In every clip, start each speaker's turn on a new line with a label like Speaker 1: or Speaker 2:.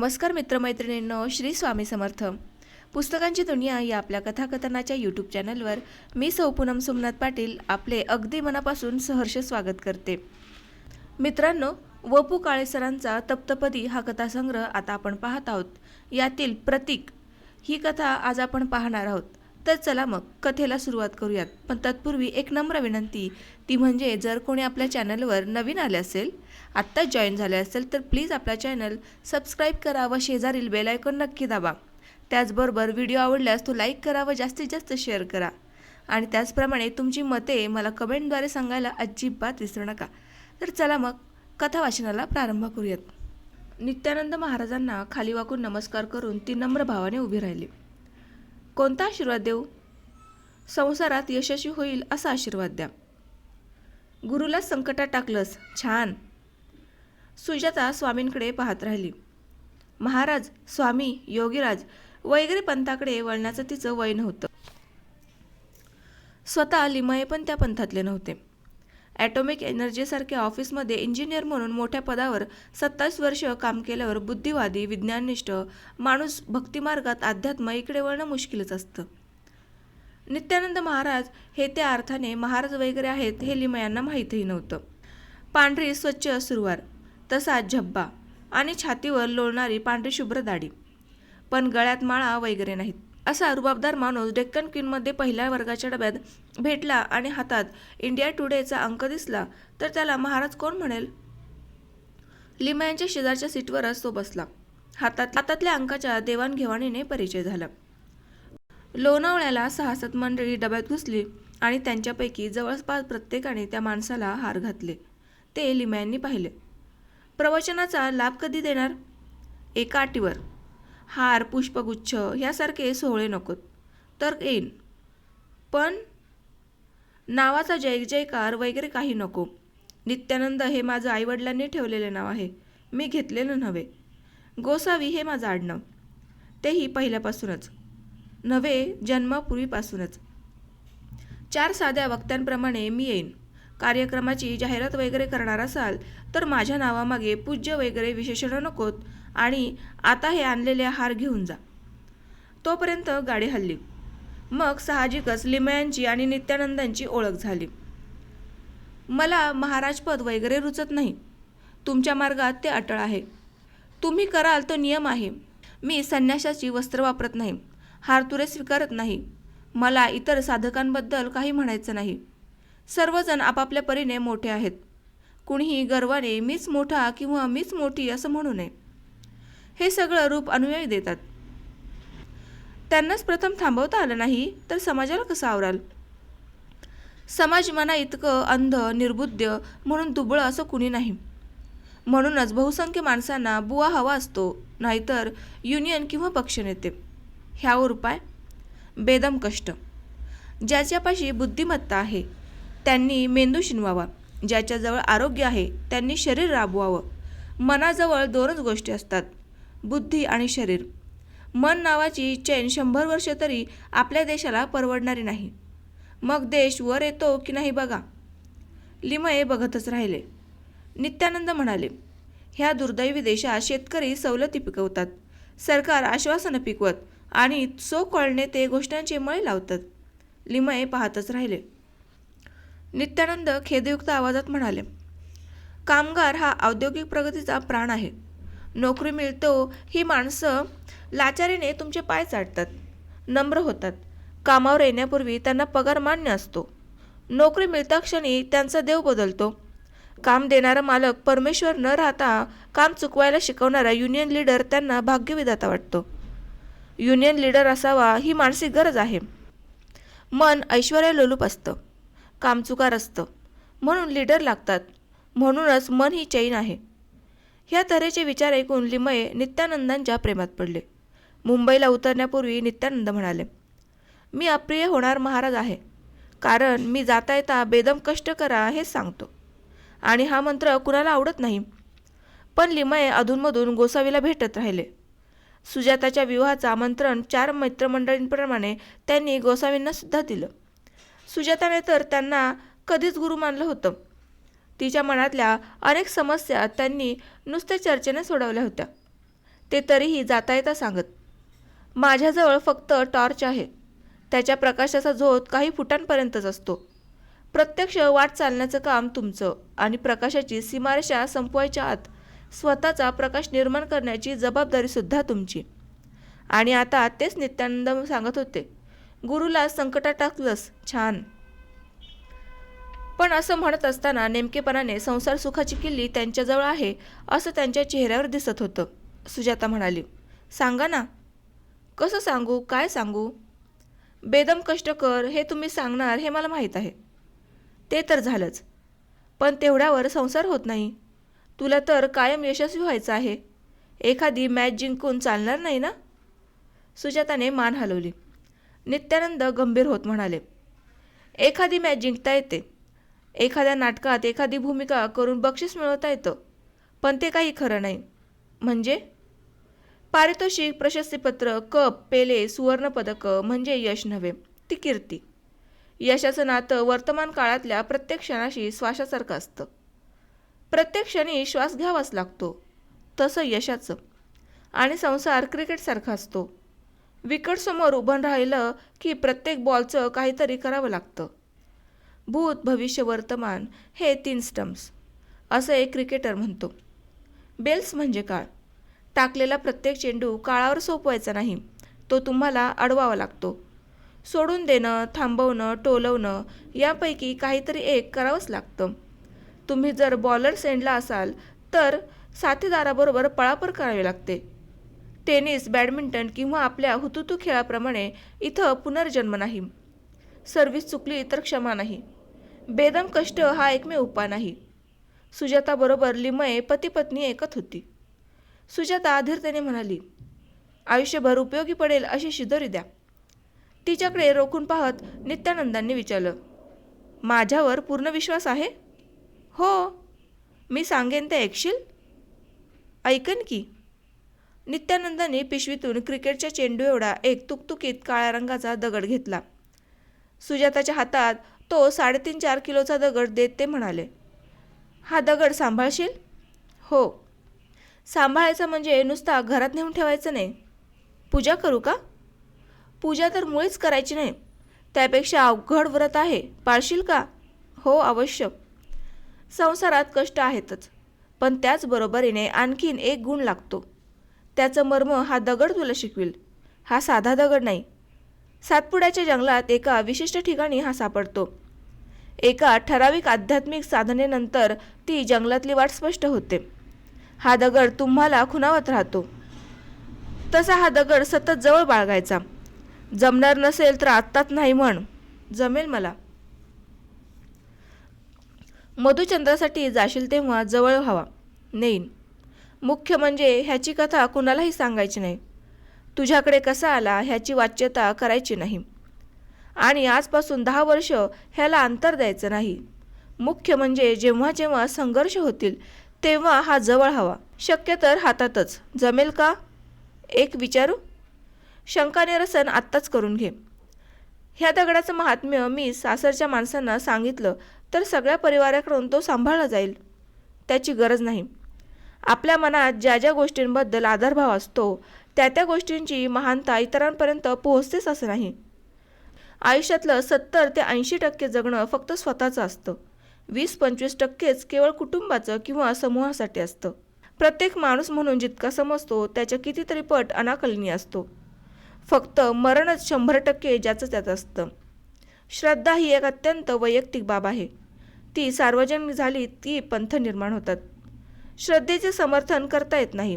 Speaker 1: नमस्कार मित्रमैत्रिणींनो श्री स्वामी समर्थ. पुस्तकांची दुनिया या आपल्या कथाकथनाच्या यूट्यूब चॅनलवर मी सौ पूनम सोमनाथ पाटील आपले अगदी मनापासून सहर्ष स्वागत करते. मित्रांनो वपू काळेसरांचा तप्तपदी हा कथासंग्रह आता आपण पाहत आहोत. यातील प्रतीक ही कथा आज आपण पाहणार आहोत. तर चला मग कथेला सुरुवात करूयात. पण तत्पूर्वी एक नम्र विनंती. ती म्हणजे जर कोणी आपल्या चॅनलवर नवीन आले असेल आत्ताच जॉईन झाले असेल तर प्लीज आपला चॅनल सबस्क्राईब करा व शेजारील बेल नक्की दाबा. त्याचबरोबर व्हिडिओ आवडल्यास तो लाईक करा व जास्तीत जास्त शेअर करा. आणि त्याचप्रमाणे तुमची मते मला कमेंटद्वारे सांगायला अजिबात विसरू नका. तर चला मग कथा वाचनाला प्रारंभ करूयात. नित्यानंद महाराजांना खाली वाकून नमस्कार करून ती नम्र भावाने उभी राहिली. कोणता आशीर्वाद देऊ? संसारात यशस्वी होईल असा आशीर्वाद द्या. गुरुला संकटात टाकलंस. छान. सुजाता स्वामींकडे पाहत राहिली. महाराज स्वामी योगीराज वगैरे पंथाकडे वळण्याचं तिचं वय नव्हतं. स्वतः लिमये पण त्या पंथातले नव्हते. ॲटॉमिक एनर्जीसारख्या ऑफिसमध्ये इंजिनियर म्हणून मोठ्या पदावर सत्तावीस वर्ष काम केल्यावर बुद्धिवादी विज्ञाननिष्ठ माणूस भक्तिमार्गात अध्यात्म इकडे वळणं मुश्किलच असतं. नित्यानंद महाराज हे त्या अर्थाने महाराज वगैरे आहेत हे लिमयांना माहीतही नव्हतं. पांढरी स्वच्छ सुरुवार तसा झब्बा आणि छातीवर लोळणारी पांढरी शुभ्र दाढी पण गळ्यात माळा वगैरे नाहीत. असा रुबाबदार माणूस डेक्कन क्वीनमध्ये पहिल्या वर्गाच्या डब्यात भेटला आणि हातात इंडिया टुडेचा अंक दिसला तर त्याला महाराज कोण म्हणेल? लिमयांच्या शेजारच्या सीटवरच तो बसला. हातात हातातल्या अंकाच्या देवाणघेवाणीने परिचय झाला. लोणावळ्याला सहा सात मंडळी डब्यात घुसली आणि त्यांच्यापैकी जवळपास प्रत्येकाने त्या माणसाला हार घातले. ते लिमयांनी पाहिले. प्रवचनाचा लाभ कधी देणार? एका अटीवर. हार पुष्पगुच्छ ह्यासारखे सोहळे नकोत तर येईन. पण नावाचा जय जयकार वगैरे काही नको. नित्यानंद हे माझं आईवडिलांनी ठेवलेले नाव आहे. मी घेतलेलं नव्हे. गोसावी हे माझं आडनाव. तेही पहिल्यापासूनच. नव्हे जन्मापूर्वीपासूनच. चार साध्या वक्त्यांप्रमाणे मी येईन. कार्यक्रमाची जाहिरात वगैरे करणार असाल तर माझ्या नावामागे पूज्य वगैरे विशेषणं नकोत. आणि आता हे आणलेले हार घेऊन जा. तोपर्यंत गाडी हल्ली. मग साहजिकच लिमयांची आणि नित्यानंदांची ओळख झाली. मला महाराजपद वगैरे रुचत नाही. तुमच्या मार्गात ते अटळ आहे. तुम्ही कराल तो नियम आहे. मी संन्याशाची वस्त्र वापरत नाही. हारतुरे स्वीकारत नाही. मला इतर साधकांबद्दल काही म्हणायचं नाही. सर्वजण आपापल्या परीने मोठे आहेत. कुणीही गर्वाने मीच मोठा किंवा मीच मोठी असं म्हणू नये. हे सगळं रूप अनुयायी देतात. त्यांनाच प्रथम थांबवता आलं नाही तर समाजाला कसं आवराल? समाज मना इतकं अंध निर्बुद्ध म्हणून दुबळं असं कुणी नाही. म्हणूनच बहुसंख्य माणसांना बुवा हवा असतो नाहीतर युनियन किंवा पक्षनेते ह्यावर उपाय? बेदम कष्ट. ज्याच्यापाशी बुद्धिमत्ता आहे त्यांनी मेंदू शिनवावा. ज्याच्याजवळ आरोग्य आहे त्यांनी शरीर राबवावं. मनाजवळ दोनच गोष्टी असतात. बुद्धी आणि शरीर. मन नावाची चैन शंभर वर्ष तरी आपल्या देशाला परवडणारी नाही. मग देश वर येतो की नाही बघा? लिमये बघतच राहिले. नित्यानंद म्हणाले ह्या दुर्दैवी देशात शेतकरी सवलती पिकवतात. सरकार आश्वासनं पिकवत आणि सो कळणे ते गोष्टांचे मळे लावतात. लिमये पाहतच राहिले. नित्यानंद खेदयुक्त आवाजात म्हणाले कामगार हा औद्योगिक प्रगतीचा प्राण आहे. नोकरी मिळतो ही माणसं लाचारीने तुमचे पाय चाटतात नम्र होतात. कामावर येण्यापूर्वी त्यांना पगार मान्य असतो. नोकरी मिळता क्षणी त्यांचा देव बदलतो. काम देणारा मालक परमेश्वर न राहता काम चुकवायला शिकवणारा युनियन लीडर त्यांना भाग्यविधाता वाटतो. युनियन लीडर असावा ही मानसिक गरज आहे. मन ऐश्वर्या लोलूप असतं. कामचुकार असतं. म्हणून लीडर लागतात. म्हणूनच मन ही चैन आहे. ह्या तऱ्हेचे विचार ऐकून लिमये नित्यानंदांच्या प्रेमात पडले. मुंबईला उतरण्यापूर्वी नित्यानंद म्हणाले मी अप्रिय होणार महाराज आहे. कारण मी जाता येता बेदम कष्ट करा हेच सांगतो. आणि हा मंत्र कुणाला आवडत नाही. पण लिमये अधूनमधून गोसावीला भेटत राहिले. सुजाताच्या विवाहाचं आमंत्रण चार मित्रमंडळींप्रमाणे त्यांनी गोसावींना सुद्धा दिलं. सुजाताने तर त्यांना कधीच गुरु मानलं होतं. तिच्या मनातल्या अनेक समस्या त्यांनी नुसत्या चर्चेने सोडवल्या होत्या. ते तरीही जाता येता सांगत माझ्याजवळ फक्त टॉर्च आहे. त्याच्या प्रकाशाचा झोत काही फुटांपर्यंतच असतो. प्रत्यक्ष वाट चालण्याचं काम तुमचं आणि प्रकाशाची सीमारेषा संपवायच्या आत स्वतःचा प्रकाश निर्माण करण्याची जबाबदारीसुद्धा तुमची. आणि आता तेच नित्यानंद सांगत होते गुरुला संकटात टाकलंस छान. पण असं म्हणत असताना नेमकेपणाने संसार सुखाची किल्ली त्यांच्याजवळ आहे असं त्यांच्या चेहऱ्यावर दिसत होतं. सुजाता म्हणाली सांगा ना. कसं सांगू? काय सांगू? बेदम कष्ट कर हे तुम्ही सांगणार हे मला माहीत आहे. ते तर झालंच. पण तेवढ्यावर संसार होत नाही. तुला तर कायम यशस्वी व्हायचं आहे. एखादी मॅच जिंकून चालणार नाही ना? सुजाताने मान हलवली. नित्यानंद गंभीर होत म्हणाले एखादी मॅच जिंकता येते. एखाद्या नाटकात एखादी भूमिका करून बक्षीस मिळवता येतं पण ते काही खरं नाही. म्हणजे? पारितोषिक प्रशस्तीपत्र कप पेले सुवर्णपदकं म्हणजे यश नव्हे ती कीर्ती. यशाचं नातं वर्तमान काळातल्या प्रत्येक क्षणाशी श्वासासारखं असतं. प्रत्येक क्षणी श्वास घ्यावाच लागतो तसं यशाचं. आणि संसार क्रिकेटसारखा असतो. विकेटसमोर उभं राहिलं की प्रत्येक बॉलचं काहीतरी करावं लागतं. भूत भविष्य वर्तमान हे तीन स्टम्प्स असं एक क्रिकेटर म्हणतो. बेल्स म्हणजे काळ. टाकलेला प्रत्येक चेंडू काळावर सोपवायचा नाही. तो तुम्हाला अडवावा लागतो. सोडून देणं थांबवणं टोलवणं यापैकी काहीतरी एक करावंच लागतं. तुम्ही जर बॉलर सेंडला असाल तर साथीदाराबरोबर पळापळ करावी लागते. टेनिस बॅडमिंटन किंवा आपल्या हुतुतू खेळाप्रमाणे इथं पुनर्जन्म नाही. सर्व्हिस चुकली तर क्षमा नाही. बेदम कष्ट हा एकमेव उपाय नाही. सुजाताबरोबर लिमये पती पत्नी होती. सुजाता अधीरतेने म्हणाली आयुष्यभर उपयोगी पडेल अशी शिदोरी द्या. तिच्याकडे रोखून पाहत नित्यानंदांनी विचारलं माझ्यावर पूर्ण विश्वास आहे? हो. मी सांगेन ते ऐकशील? ऐकन की. नित्यानंदाने पिशवीतून क्रिकेटच्या चेंडू एवढा एक तुकतुकीत काळ्या रंगाचा दगड घेतला. सुजाताच्या हातात तो साडेतीन चार किलोचा दगड देत ते म्हणाले हा दगड सांभाळशील? हो. सांभाळायचा म्हणजे नुसता घरात नेऊन ठेवायचं नाही. पूजा करू का? पूजा तर मुळीच करायची नाही. त्यापेक्षा अवघड व्रत आहे. पाळशील का? हो अवश्य. संसारात कष्ट आहेतच. पण त्याचबरोबरीने आणखीन एक गुण लागतो. त्याचं मर्म हा दगड तुला शिकविल. हा साधा दगड नाही. सातपुड्याच्या जंगलात एका विशिष्ट ठिकाणी हा सापडतो. एका ठराविक आध्यात्मिक साधनेनंतर ती जंगलातली वाट स्पष्ट होते. हा दगड तुम्हाला खुणावत राहतो. तसा हा दगड सतत जवळ बाळगायचा. जमणार नसेल तर आत्ताच नाही म्हण. जमेल मला. मधुचंद्रासाठी जाशील तेव्हा जवळ व्हावा. नेईन. मुख्य म्हणजे ह्याची कथा कुणालाही सांगायची नाही. तुझ्याकडे कसा आला ह्याची वाच्यता करायची नाही. आणि आजपासून दहा वर्ष ह्याला अंतर द्यायचं नाही. मुख्य म्हणजे जेव्हा जेव्हा संघर्ष होतील तेव्हा हा जवळ हवा. शक्य तर हातातच. जमेल का? एक विचारू? शंकानिरसन आत्ताच करून घे. ह्या दगडाचं महात्म्य मी सासरच्या माणसांना सांगितलं तर सगळ्या परिवाराकडून तो सांभाळला जाईल. त्याची गरज नाही. आपल्या मनात ज्या ज्या गोष्टींबद्दल आदरभाव असतो त्या त्या गोष्टींची महानता इतरांपर्यंत पोहोचतेच असं नाही. आयुष्यातलं सत्तर ते ऐंशी टक्के जगणं फक्त स्वतःचं असतं. वीस पंचवीस टक्केच केवळ कुटुंबाचं किंवा समूहासाठी असतं. प्रत्येक माणूस म्हणून जितका समजतो त्याच्या कितीतरी पट अनाकलनीय असतो. फक्त मरणच शंभर टक्के ज्याचं त्यात असतं. श्रद्धा ही एक अत्यंत वैयक्तिक बाब आहे. ती सार्वजनिक झाली ती पंथ निर्माण होतात. श्रद्धेचे समर्थन करता येत नाही.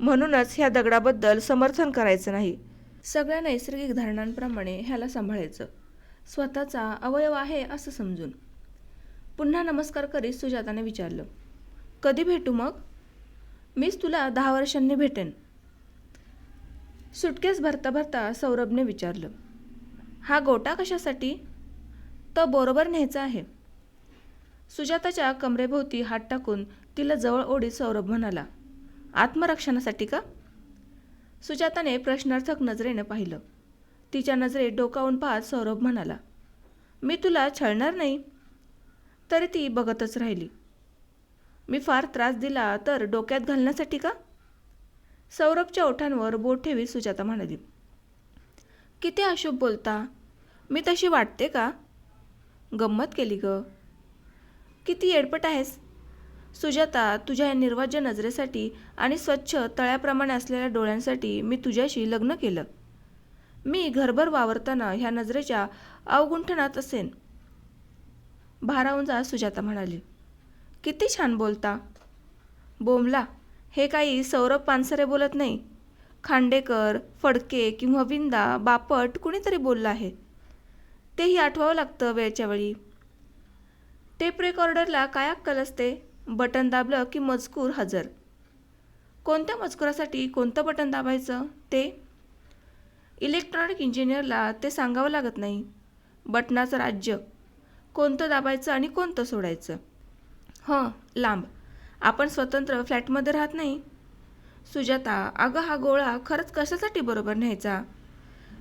Speaker 1: म्हणूनच ह्या दगडाबद्दल समर्थन करायचं नाही. सगळ्या नैसर्गिक धारणांप्रमाणे ह्याला सांभाळायचं. स्वतःचा अवयव आहे असं समजून. पुन्हा नमस्कार करीत सुजाताने विचारलं कधी भेटू मग? मीच तुला दहा वर्षांनी भेटेन. सुटकेस भरता भरता सौरभने विचारलं हा गोटा कशासाठी? तो बरोबर न्यायचा आहे. सुजाताच्या कमरेभोवती हात टाकून तिला जवळ ओढीत सौरभ म्हणाला आत्मरक्षणासाठी का? सुजाताने प्रश्नार्थक नजरेनं पाहिलं. तिच्या नजरेत डोकावून पाहत सौरभ म्हणाला मी तुला छळणार नाही. तरी ती बघतच राहिली. मी फार त्रास दिला तर डोक्यात घालण्यासाठी का? सौरभच्या ओठांवर बोट ठेवी सुजाता म्हणाली किती अशुभ बोलता. मी तशी वाटते का? गंमत केली ग. किती येडपट आहेस. सुजाता तुझ्या या निर्वाज्य नजरेसाठी आणि स्वच्छ तळ्याप्रमाणे असलेल्या डोळ्यांसाठी मी तुझ्याशी लग्न केलं. मी घरभर वावरताना ह्या नजरेच्या अवगुंठनात असेन. भारावून जा सुजाता म्हणाली. किती छान बोलता. बोमला हे काही सौरभ पानसरे बोलत नाही. खांडेकर फडके किंवा विंदा बापट कुणीतरी बोललं आहे. तेही आठवावं लागतं वेळच्या वेळी. टेप रेकॉर्डरला काय अक्कल असते? बटन दाबलं की मजकूर हजर. कोणत्या मजकुरासाठी कोणतं बटन दाबायचं? ते? इलेक्ट्रॉनिक इंजिनियरला ते सांगावं लागत नाही. बटनाचं राज्य. कोणतं दाबायचं आणि कोणतं सोडायचं? हं लांब. आपण स्वतंत्र फ्लॅटमध्ये राहत नाही. सुजाता अगं हा गोळा खरंच कशासाठी बरोबर न्यायचा?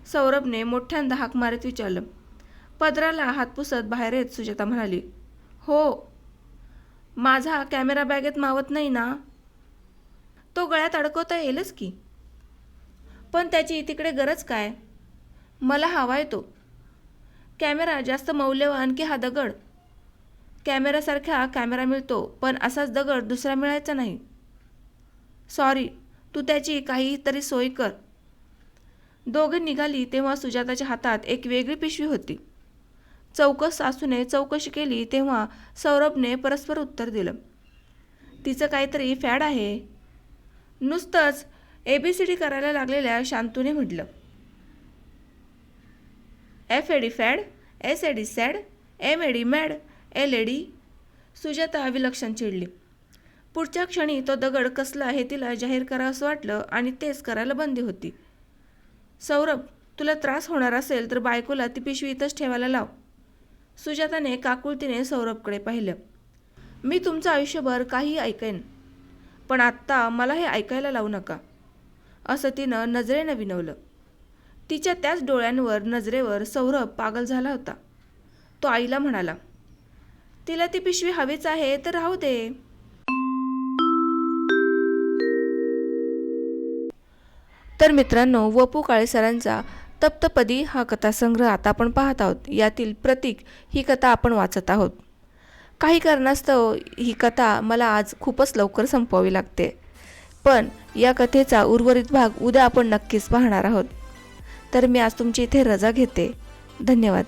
Speaker 1: सौरभने मोठ्यांदा हाक मारत विचारलं. पदराला हात पुसत बाहेर येत सुजाता म्हणाली हो माझा कॅमेरा बॅगेत मावत नाही ना. तो गळ्यात अडकवता येईलच की. पण त्याची तिकडे गरज काय? मला हवा तो. कॅमेरा जास्त मौल्यवान की हा दगड? कॅमेऱ्यासारखा कॅमेरा मिळतो पण असाच दगड दुसरा मिळायचा नाही. सॉरी तू त्याची काहीतरी सोय कर. दोघे निघाली तेव्हा सुजाताच्या हातात एक वेगळी पिशवी होती. चौकस सासूने चौकशी केली तेव्हा सौरभने परस्पर उत्तर दिलं. तिचं काहीतरी फॅड आहे. नुसतंच ए बी सी डी करायला लागलेल्या शांतूने म्हटलं. F A D fad S A D sad M A D mad L A D Sujata विलक्षण चिडली. पुढच्या क्षणी तो दगड कसला हे तिला जाहीर करावंसं वाटलं आणि तेच करायला बंदी होती. सौरभ तुला त्रास होणार असेल तर बायकोला ती पिशवी इथंच ठेवायला लाव. सुजाताने काकुळतीने सौरभकडे पाहिलं. मी तुमचं आयुष्यभर काही ऐकेन पण आत्ता मला हे ऐकायला लावू नका असं तिनं नजरेनं विनवलं. तिच्या त्याच डोळ्यांवर नजरेवर सौरभ पागल झाला होता. तो आईला म्हणाला तिला ती पिशवी हवीच आहे तर राहू दे. तर मित्रांनो वपू काळे सरांचा तप्तपदी हा कथासंग्रह आता आपण पाहत आहोत. यातील प्रतीक ही कथा आपण वाचत आहोत. काही कारणास्तव ही कथा मला आज खूपच लवकर संपवावी लागते. पण या कथेचा उर्वरित भाग उद्या आपण नक्कीच पाहणार आहोत. तर मी आज तुमची इथे रजा घेते. धन्यवाद.